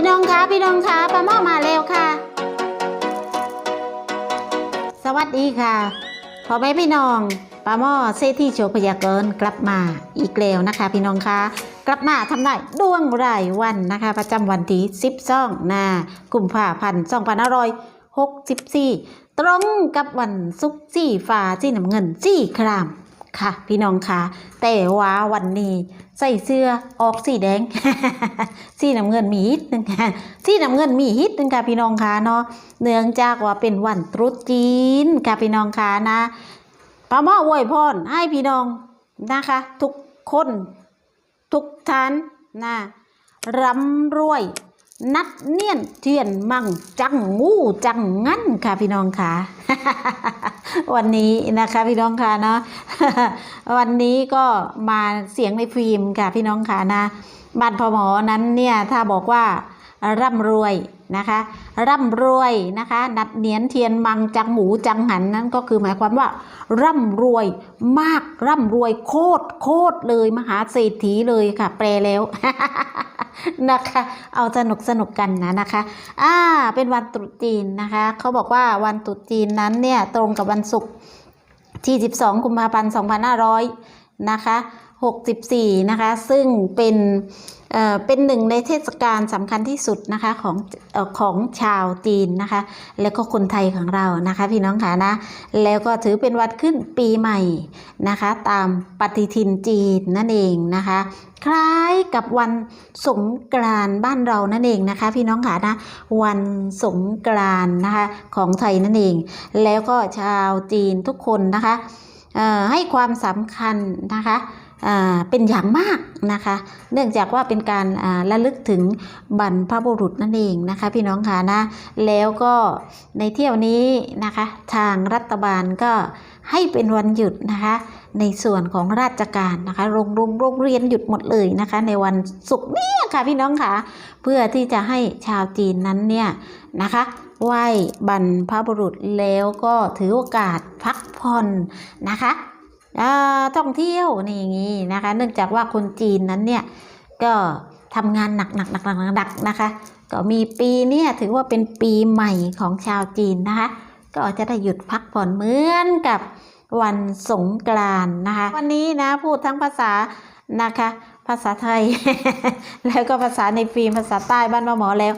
พี่น้องคะพี่น้องคะปลาหม้อมาแล้วค่ะ สวัสดีค่ะพอแม่พี่น้องปลาหม้อเซที่โชคพยากรกลับมาอีกแล้วนะคะ พี่น้องคะกลับมาทำได้ดวงรายวันนะคะ ประจำวันที่12นากุมภาพันธ์2564ตรงกับวันศุกร์สีฟ้าสี่น้ำเงินสี่คราม ค่ะ พี่น้องคะแต่ว่าวันนี้ใส่เสื้อออกสีแดง สีน้ำเงินมีฮิตนึงค่ะสีน้ำเงินมีฮิตนึงค่ะพี่น้องคะเนาะเนื่องจากว่าเป็นวันตรุษจีนค่ะพี่น้องคะนะป้าหม้ออวยพรให้พี่น้องนะคะ ทุกคน ทุกท่านนะร่ำรวย นัดเนียนเทียนมั่งจังงูจังงั้นค่ะพี่น้องค่ะ วันนี้นะคะพี่น้องค่ะเนาะวันนี้ก็มาเสียงในฟิล์มค่ะพี่น้องค่ะนะบ้านพอหมอนั้นเนี่ยถ้าบอกว่าร่ำรวย นะคะ ร่ำรวยนะคะนัดเนียนเทียนมังจังหมูจังหันนั้นก็คือหมายความว่า ร่ำรวยมากร่ำรวยโคตรโคตรเลยมหาเศรษฐีเลยค่ะ แปลแล้วนะคะ เอาสนุกสนุกกันนะนะคะ อ่า เป็นวันตรุษจีนนะคะ เขาบอกว่าวันตรุษจีนนั้นเนี่ยตรงกับวันศุกร์ที่ 12 กุมภาพันธ์ 2500 นะคะ 64 นะคะ ซึ่งเป็นเเป็นหนึ่งในเทศกาลสำคัญที่สุดนะคะของอของชาวจีนนะคะ แล้วก็คนไทยของเรานะคะ พี่น้องค่ะนะ แล้วก็ถือเป็นวันขึ้นปีใหม่นะคะ ตามปฏิทินจีนนั่นเองนะคะ คล้ายกับวันสงกรานต์บ้านเรานั่นเองนะคะ พี่น้องค่ะนะวันสงกรานต์นะคะของไทยนั่นเอง แล้วก็ชาวจีนทุกคนนะคะให้ความสำคัญนะคะ เป็นอย่างมากนะคะ เนื่องจากว่าเป็นการระลึกถึงบรรพบุรุษนั่นเองนะคะ พี่น้องค่ะนะ แล้วก็ในเที่ยวนี้นะคะ ทางรัฐบาลก็ให้เป็นวันหยุดนะคะ ในส่วนของราชการนะคะ โรงโรงโรงเรียนหยุดหมดเลยนะคะ ในวันศุกร์นี่ค่ะพี่น้องค่ะ เพื่อที่จะให้ชาวจีนนั้นเนี่ยนะคะไหว้บรรพบุรุษแล้วก็ถือโอกาสพักผ่อนนะคะ ท่องเที่ยวนี่อย่างนี้นะคะ เนื่องจากว่าคนจีนนั้นเนี่ยก็ทำงานหนักหนักหนักหนักหนักนะคะ ก็มีปีเนี่ยถือว่าเป็นปีใหม่ของชาวจีนนะคะ ก็จะได้หยุดพักผ่อนเหมือนกับวันสงกรานนะคะ วันนี้นะพูดทั้งภาษานะคะ ภาษาไทย แล้วก็ภาษาในฟิล์มภาษาใต้บ้านมะหมอแล้ว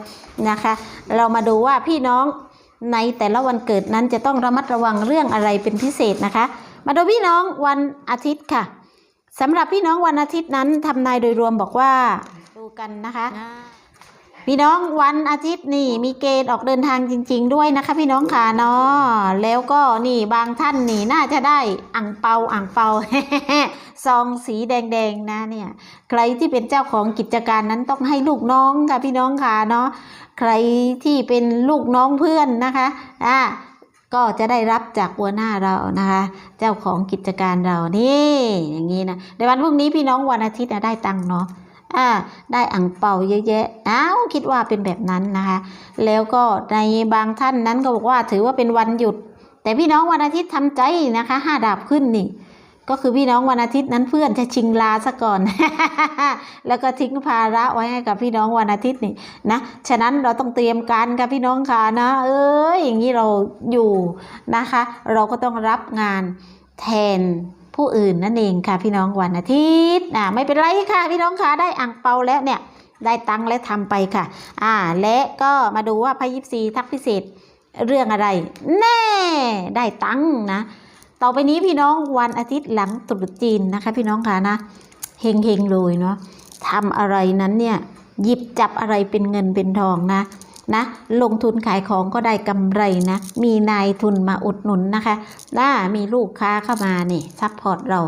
นะคะ เรามาดูว่าพี่น้องในแต่ละวันเกิดนั้นจะต้องระมัดระวังเรื่องอะไรเป็นพิเศษนะคะ มาดูพี่น้องวันอาทิตย์ค่ะสำหรับพี่น้องวันอาทิตย์นั้นทำนายโดยรวมบอกว่าดูกันนะคะ พี่น้องวันอาทิตย์นี่มีเกณฑ์ออกเดินทางจริง ๆ ด้วยนะคะ พี่น้องค่ะเนาะแล้วก็นี่บางท่านนี่น่าจะได้อ่งเปาอ่งเปาซองสีแดงๆนะเนี่ย ใครที่เป็นเจ้าของกิจการนั้นต้องให้ลูกน้องค่ะพี่น้องค่ะเนาะใครที่เป็นลูกน้องเพื่อนนะคะอ่า ก็จะได้รับจากหัวหน้าเรานะคะ เจ้าของกิจการเรานี่อย่างนี้นะในวันพรุ่งนี้พี่น้องวันอาทิตย์นะได้ตังค์เนาะอ่าได้อ่างเป่าเยอะแยะอ้าวคิดว่าเป็นแบบนั้นนะคะ แล้วก็ในบางท่านนั้นก็บอกว่าถือว่าเป็นวันหยุด แต่พี่น้องวันอาทิตย์ทำใจนะคะห้าดาบขึ้นนี่ ก็คือพี่น้องวันอาทิตย์นั้นเพื่อนจะชิงลาซะก่อน แล้วก็ทิ้งภาระไว้ให้กับพี่น้องวันอาทิตย์นี่นะ ฉะนั้นเราต้องเตรียมการค่ะพี่น้องค่ะนะ เอ้ยอย่างนี้เราอยู่นะคะ เราก็ต้องรับงานแทนผู้อื่นนั่นเองค่ะพี่น้องวันอาทิตย์อ่าไม่เป็นไรค่ะพี่น้องค่ะได้อ่างเปาแล้วเนี่ยได้ตังและทำไปค่ะ อ่า และก็มาดูว่าพระยิปซีทักพิเศษเรื่องอะไร แน่ ได้ตังนะ ต่อไปนี้พี่น้องวันอาทิตย์หลังตรุษจีนนะคะ พี่น้องค่ะนะเฮงเฮงเลยเนาะทำอะไรนั้นเนี่ยหยิบจับอะไรเป็นเงินเป็นทองนะนะลงทุนขายของก็ได้กำไรนะ มีนายทุนมาอุดหนุนนะคะน่ามีลูกค้าเข้ามานี่ซัพพอร์ตเรา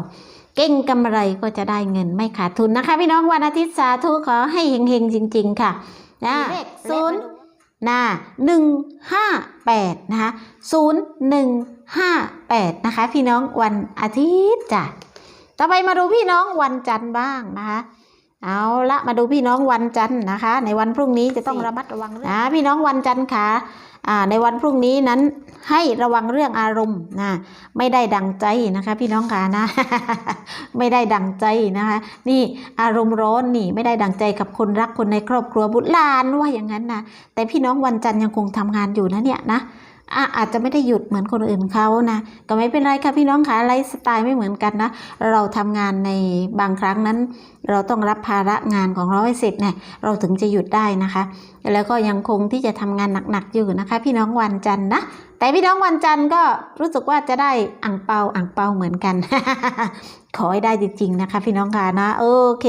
เก่งกำไรก็จะได้เงินไม่ขาดทุนนะคะ พี่น้องวันอาทิตย์สาธุขอให้เฮงๆจริง ๆ ค่ะนะศูนย์ หนึ่งห้าแปดนะคะศูนย์หนึ่งห้าแปดนะคะ พี่น้องวันอาทิตย์จ้ะ ต่อไปมาดูพี่น้องวันจันทร์บ้างนะคะ เอาละมาดูพี่น้องวันจันทร์นะคะ ในวันพรุ่งนี้จะต้องระมัดระวังนะพี่น้องวันจันทร์ค่ะ ในวันพรุ่งนี้นั้นให้ระวังเรื่องอารมณ์นะไม่ได้ดังใจนะคะพี่น้องค่ะนะไม่ได้ดังใจนะคะ นี่อารมณ์ร้อนนี่ไม่ได้ดังใจกับคนรักคนในครอบครัวบุตรหลานว่าอย่างนั้นนะแต่พี่น้องวันจันทร์ยังคงทำงานอยู่นะเนี่ยนะอะอาจจะไม่ได้หยุดเหมือนคนอื่นเขานะก็ไม่เป็นไรค่ะพี่น้องค่ะไลฟ์สไตล์ไม่เหมือนกันนะ เราทำงานในบางครั้งนั้น เราต้องรับภาระงานของเราให้เสร็จเนี่ยเราถึงจะหยุดได้นะคะ แล้วก็ยังคงที่จะทำงานหนักๆอยู่นะคะ พี่น้องวันจันทร์นะ แต่พี่น้องวันจันทร์ก็รู้สึกว่าจะได้อ่างเปาอ่างเปาเหมือนกัน ขอให้ได้จริงๆนะคะ พี่น้องค่ะนะโอเค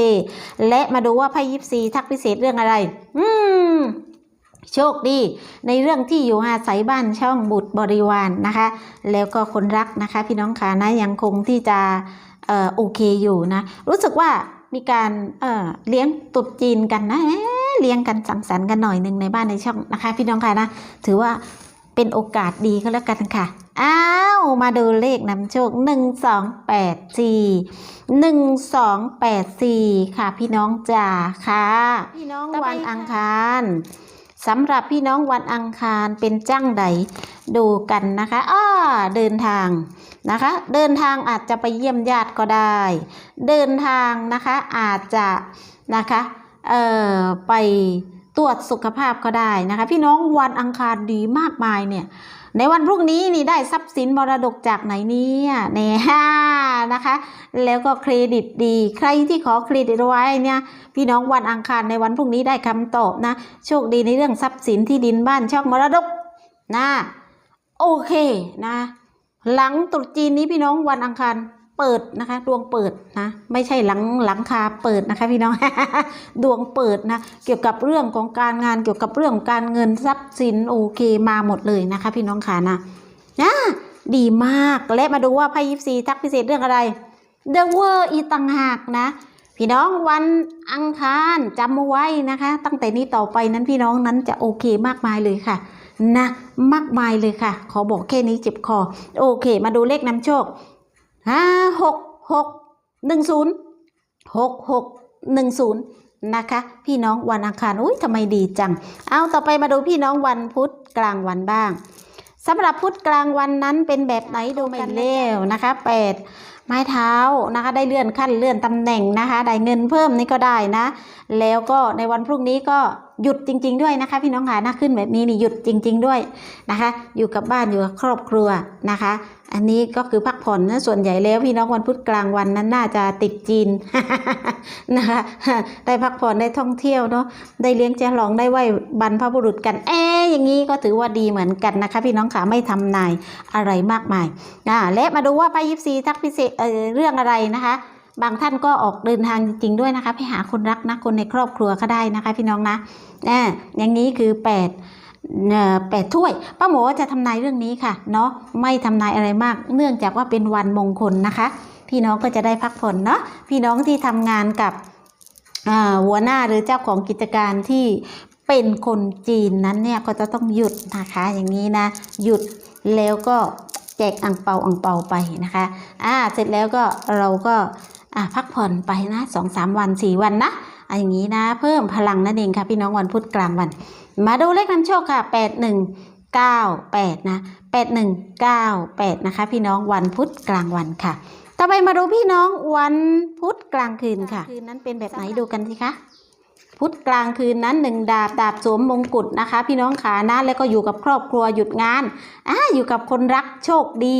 และมาดูว่าไพ่ยิปซีทักพิเศษเรื่องอะไร อืมโชคดีในเรื่องที่อยู่อาศัยบ้านช่องบุตรบริวารนนะคะ แล้วก็คนรักนะคะ พี่น้องค่ะนะยังคงที่จะเอ่อโอเคอยู่นะ รู้สึกว่ามีการเอ่อเลี้ยงตรุดจีนกันนะ เลี้ยงกันสังสรรค์กันหน่อยหนึ่งในบ้านในช่องนะคะ พี่น้องค่ะนะถือว่าเป็นโอกาสดีก็แล้วกันค่ะ อ้าว มาดูเลขนำโชคหนึ่งสองแปดสี่หนึ่งสองแปดสี่ค่ะ พี่น้องจ๋าค่ะ พี่น้องวันอังคารสำหรับพี่น้องวันอังคารเป็นจ้างใดดูกันนะคะอ้าเดินทางนะคะ เดินทางอาจจะไปเยี่ยมญาติก็ได้ เดินทางนะคะอาจจะนะคะ เอ่อไปตรวจสุขภาพก็ได้นะคะ พี่น้องวันอังคารดีมากมายเนี่ย ในวันพรุ่งนี้นี่ได้ทรัพย์สินมรดกจากไหนเนี่ยเนี่ยนะคะ แล้วก็เครดิตดี ใครที่ขอเครดิตไว้เนี่ย พี่น้องวันอังคารในวันพรุ่งนี้ได้คำตอบนะ โชคดีในเรื่องทรัพย์สินที่ดินบ้านช่องมรดกนะ โอเคนะ หลังตรุษจีนนี้พี่น้องวันอังคาร เปิดนะคะ ดวงเปิดนะไม่ใช่หลังหลังคาเปิดนะคะพี่น้อง ดวงเปิดนะเกี่ยวกับเรื่องของการงานเกี่ยวกับเรื่องของการเงินทรัพย์สินโอเคมาหมดเลยนะคะ พี่น้องขานะนะดีมากและมาดูว่าไพ่ยิปซีทักพิเศษเรื่องอะไร The World อีต่างหากนะ พี่น้องวันอังคารจำเอาไว้นะคะ ตั้งแต่นี้ต่อไปนั้นพี่น้องนั้นจะโอเคมากมายเลยค่ะนะมากมายเลยค่ะ ขอบอกแค่นี้เจ็บคอ โอเค มาดูเลขนำโชค ห้าหกหกหนึ่งศูนย์หกหกหนึ่งศูนย์นะคะ พี่น้องวันอังคารอุ้ยทำไมดีจัง เอาต่อไปมาดูพี่น้องวันพุธกลางวันบ้างสำหรับพุธกลางวันนั้นเป็นแบบไหนดูกันเร็วนะคะแปดไม้เท้านะคะ ได้เลื่อนขั้นเลื่อนตำแหน่งนะคะ ได้เงินเพิ่มนี่ก็ได้นะ แล้วก็ในวันพรุ่งนี้ก็ หยุดจริง ๆ ด้วยนะคะ พี่น้องค่ะหน้าขึ้นแบบนี้นี่หยุดจริง ๆ ด้วยนะคะ อยู่กับบ้านอยู่กับครอบครัวนะคะ อันนี้ก็คือพักผ่อนนะส่วนใหญ่แล้วพี่น้องวันพุธกลางวันนั้นน่าจะติดจีนนะคะได้พักผ่อนได้ท่องเที่ยวเนาะได้เลี้ยงฉลองได้ไหว้บรรพบุรุษกันเอ๊อย่างนี้ก็ถือว่าดีเหมือนกันนะคะ พี่น้องขาไม่ทำนายอะไรมากมายอ่าและมาดูว่าไปยิปซีทักพิเศษเออเรื่องอะไรนะคะ บางท่านก็ออกเดินทางจริงๆด้วยนะคะ ไปหาคนรักนะคนในครอบครัวก็ได้นะคะ พี่น้องนะอ่าอย่างนี้คือแปดเอ่อแปดถ้วยป้าหมอจะทำนายเรื่องนี้ค่ะเนาะไม่ทำนายอะไรมาก เนื่องจากว่าเป็นวันมงคลนะคะ พี่น้องก็จะได้พักผ่อนเนาะพี่น้องที่ทำงานกับอ่าหัวหน้าหรือเจ้าของกิจการที่เป็นคนจีนนั้นเนี่ยก็จะต้องหยุดนะคะ อย่างนี้นะหยุดแล้วก็แจกอ่งเปาอ่งเปาไปนะคะอ่าเสร็จแล้วก็เราก็ อะพักผ่อนไปนะสองสามวันสี่วันนะอะอย่างนี้นะ เพิ่มพลังนั่นเองค่ะ พี่น้องวันพุธกลางวัน มาดูเลขนำโชคค่ะแปดหนึ่งเก้าแปดนะแปดหนึ่งเก้าแปดนะคะ พี่น้องวันพุธกลางวันค่ะ ต่อไปมาดูพี่น้องวันพุธกลางคืนค่ะ คืนนั้นเป็นแบบไหนดูกันสิคะ พุธกลางคืนนั้นหนึ่งดาบดาบสวมมงกุฎนะคะ พี่น้องขานะแล้วก็อยู่กับครอบครัวหยุดงานอ่าอยู่กับคนรักโชคดี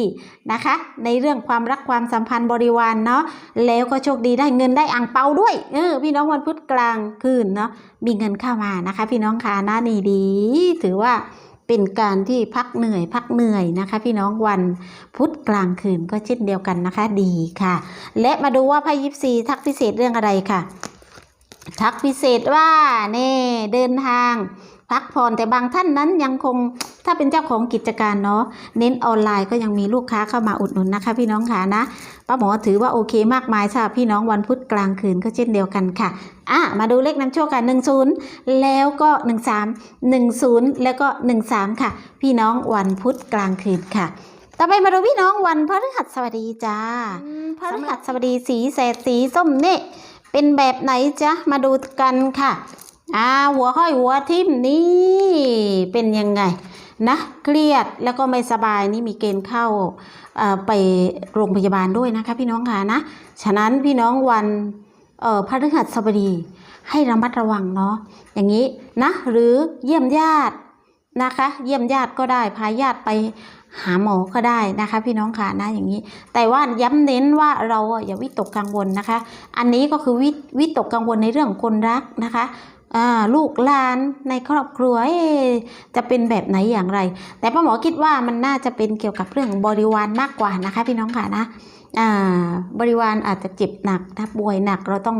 นะคะ ในเรื่องความรักความสัมพันธ์บริวารเนาะแล้วก็โชคดีได้เงินได้อ่างเปาด้วยเออพี่น้องวันพุธกลางคืนเนาะมีเงินเข้ามานะคะ พี่น้องขานะนี่ดี ถือว่าเป็นการที่พักเหนื่อยพักเหนื่อยนะคะ พี่น้องวันพุธกลางคืนก็เช่นเดียวกันนะคะดีค่ะ และมาดูว่าไพ่ยิปซีทักพิเศษเรื่องอะไรค่ะ ทักพิเศษว่าเน่เดินทางพักผ่อนแต่บางท่านนั้นยังคงถ้าเป็นเจ้าของกิจการเนาะเน้นออนไลน์ก็ยังมีลูกค้าเข้ามาอุดหนุนนะคะ พี่น้องค่ะนะป้าหมอถือว่าโอเคมากมายสำหรับพี่น้องวันพุธกลางคืนก็เช่นเดียวกันค่ะอะมาดูเลขนำโชคค่ะหนึ่งศูนย์แล้วก็หนึ่งสามหนึ่งศูนย์แล้วก็หนึ่งสามค่ะ พี่น้องวันพุธกลางคืนค่ะต่อไปมาดูพี่น้องวันพฤหัสบดีจ้าพฤหัสบดีสีแสดสีส้มเนี่ย เป็นแบบไหนจ๊ะ มาดูกันค่ะอ่าหัวห้อยหัวทิ่มนี่เป็นยังไงนะเครียดแล้วก็ไม่สบายนี่มีเกณฑ์เข้าไปโรงพยาบาลด้วยนะคะพี่น้องค่ะนะฉะนั้นพี่น้องวันเอ่อพฤหัสบดีให้ระมัดระวังเนาะอย่างนี้นะหรือเยี่ยมญาตินะคะ เยี่ยมญาติก็ได้พาญาติไป หาหมอก็ได้นะคะ พี่น้องค่ะนะอย่างนี้ แต่ว่าย้ำเน้นว่าเราอย่าวิตกกังวลนะคะ อันนี้ก็คือวิวิตกกังวลในเรื่องคนรักนะคะลูกหลานในครอบครัวจะเป็นแบบไหนอย่างไร แต่ป้าหมอคิดว่ามันน่าจะเป็นเกี่ยวกับเรื่องบริวารมากกว่านะคะ พี่น้องค่ะนะอ่า บริวารอาจจะเจ็บหนักถ้าป่วยหนักเราต้อง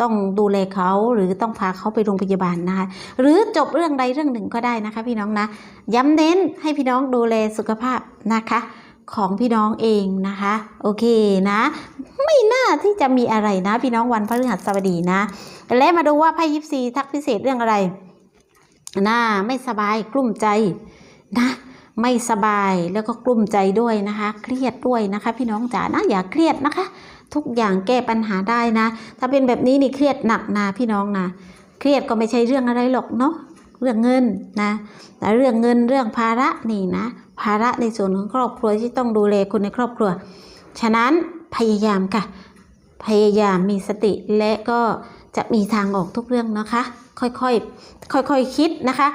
ต้องดูแลเขาหรือต้องพาเขาไปโรงพยาบาลนะคะหรือจบเรื่องใดเรื่องหนึ่งก็ได้นะคะ พี่น้องนะย้ำเน้นให้พี่น้องดูแลสุขภาพนะคะของพี่น้องเองนะคะ โอเคนะ ไม่น่าที่จะมีอะไรนะ พี่น้องวันพฤหัสบดีนะ และมาดูว่าไพ่ยิปซีทักพิเศษเรื่องอะไรน่าไม่สบายกลุ้มใจนะ ไม่สบายแล้วก็กลุ้มใจด้วยนะคะ เครียดด้วยนะคะ พี่น้องจ๋านะอย่าเครียดนะคะ ทุกอย่างแก้ปัญหาได้นะ ถ้าเป็นแบบนี้นี่เครียดหนักนะพี่น้องนะเครียดก็ไม่ใช่เรื่องอะไรหรอกเนาะเรื่องเงินนะแต่เรื่องเงินเรื่องภาระนี่นะภาระในส่วนของครอบครัวที่ต้องดูแลคนในครอบครัว ฉะนั้นพยายามค่ะ พยายามมีสติและก็จะมีทางออกทุกเรื่องนะคะ ค่อยๆค่อยๆคิดนะคะ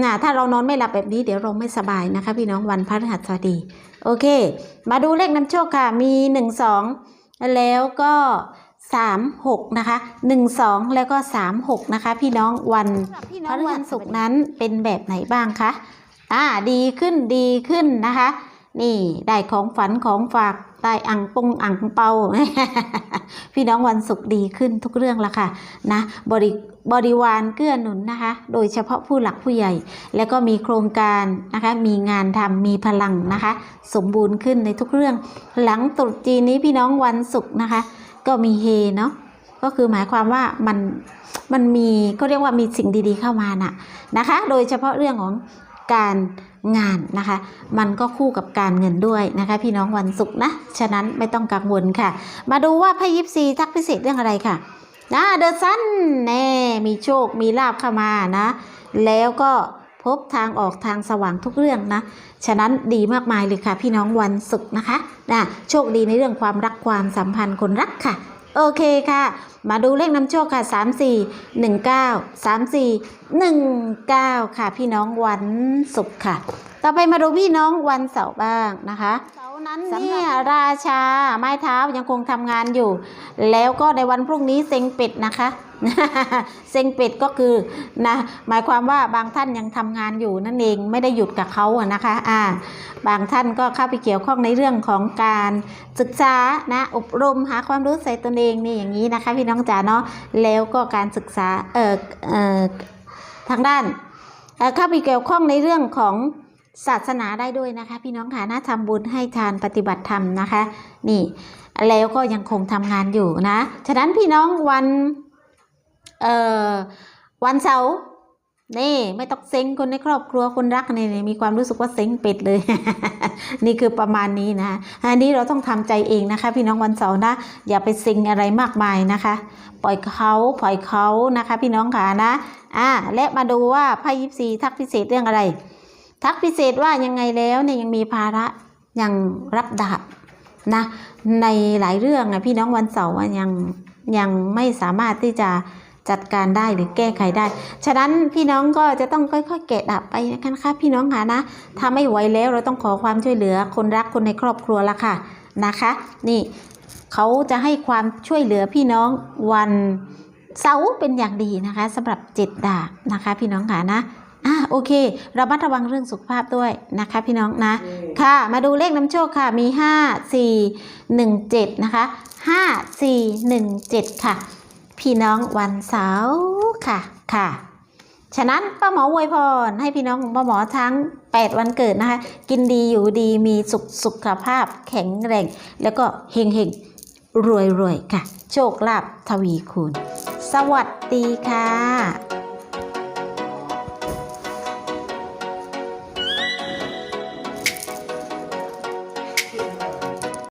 นะถ้าเรานอนไม่หลับแบบนี้เดี๋ยวเราไม่สบายนะคะ พี่น้องวันพฤหัสบดี โอเค มาดูเลขนำโชคค่ะ มี 1 2 แล้วก็3 6นะคะ1 2 แล้วก็ 3 6 นะคะ พี่น้องวันพฤหัสศุกร์นั้นเป็นแบบไหนบ้างคะอ่าดีขึ้นดีขึ้นนะคะ นี่ได้ของฝันของฝาก ได้อังปงอังเปา พี่น้องวันศุกร์ดีขึ้นทุกเรื่องละค่ะนะบริบริวารเกื้อหนุนนะคะ โดยเฉพาะผู้หลักผู้ใหญ่ แล้วก็มีโครงการนะคะ มีงานทำมีพลังนะคะ สมบูรณ์ขึ้นในทุกเรื่อง หลังตรุษจีนนี้พี่น้องวันศุกร์นะคะ ก็มีเฮเนาะก็คือหมายความว่ามันมันมีก็เรียกว่ามีสิ่งดีๆเข้ามาน่ะนะคะ โดยเฉพาะเรื่องของ การงานนะคะ มันก็คู่กับการเงินด้วยนะคะ พี่น้องวันศุกร์นะ ฉะนั้นไม่ต้องกังวลค่ะ มาดูว่าไพ่ยิปซีทักพิเศษเรื่องอะไรค่ะนะเดอะซันแน่มีโชคมีลาบเข้ามานะ แล้วก็พบทางออกทางสว่างทุกเรื่องนะ ฉะนั้นดีมากมายเลยค่ะ พี่น้องวันศุกร์นะคะนะโชคดีในเรื่องความรักความสัมพันธ์คนรักค่ะ โอเคค่ะ มาดูเลขนำโชคค่ะ 3 4 1 9 3 4 1 9 ค่ะ พี่น้องวันศุกร์ค่ะ ต่อไปมาดูพี่น้องวันเสาร์บ้างนะคะเสาร์นั้นเนี่ยราชาไม้เท้ายังคงทำงานอยู่ แล้วก็ในวันพรุ่งนี้เซ็งเป็ดนะคะเซ็งเป็ดก็คือนะหมายความว่าบางท่านยังทำงานอยู่นั่นเองไม่ได้หยุดกับเขาอะนะคะอ่าบางท่านก็เข้าไปเกี่ยวข้องในเรื่องของการศึกษานะอบรมหาความรู้ใส่ตนเองนี่อย่างนี้นะคะ พี่น้องจ๋าเนาะแล้วก็การศึกษาเอ่อเอ่อทางด้านเอ่อเข้าไปเกี่ยวข้องในเรื่องของ ศาสนาได้ด้วยนะคะ พี่น้องค่ะน่าทำบุญให้ทานปฏิบัติธรรมนะคะ นี่แล้วก็ยังคงทำงานอยู่นะ ฉะนั้นพี่น้องวันเอ่อวันเสาร์นี่ไม่ต้องเซ็งคนในครอบครัวคนรักนี่นี่มีความรู้สึกว่าเซ็งเป็ดเลย นี่คือประมาณนี้นะอันนี้เราต้องทำใจเองนะคะ พี่น้องวันเสาร์นะ อย่าไปเซ็งอะไรมากมายนะคะ ปล่อยเขาปล่อยเขานะคะ พี่น้องค่ะนะอ่าและมาดูว่าไพ่ยิปซีทักพิเศษเรื่องอะไร ทักพิเศษว่ายังไงแล้วเนี่ยยังมีภาระยังรับดาบนะในหลายเรื่องนะพี่น้องวันเสาร์ยังยังไม่สามารถที่จะจัดการได้หรือแก้ไขได้ ฉะนั้นพี่น้องก็จะต้องค่อยๆแกะดับไปนะคะพี่น้องค่ะนะ ถ้าไม่ไหวแล้วเราต้องขอความช่วยเหลือคนรักคนในครอบครัวละค่ะนะคะ นี่เขาจะให้ความช่วยเหลือพี่น้องวันเสาร์เป็นอย่างดีนะคะสำหรับเจ็ดดาบนะคะ พี่น้องค่ะนะ อะโอเคเรามัดระวังเรื่องสุขภาพด้วยนะคะ พี่น้องนะ ค่ะ มาดูเลขน้ำโชคค่ะ มี 5 4 1 7 นะคะ 5 4 1 7 ค่ะ พี่น้องวันเสาร์ค่ะ ค่ะ ฉะนั้นป้าหมออวยพรให้พี่น้องของป้าหมอทั้ง 8 วันเกิดนะคะ กินดีอยู่ดีมีสุขสุขภาพแข็งแรง แล้วก็เฮงเฮงรวยรวยๆค่ะ โชคลาภทวีคูณ สวัสดีค่ะ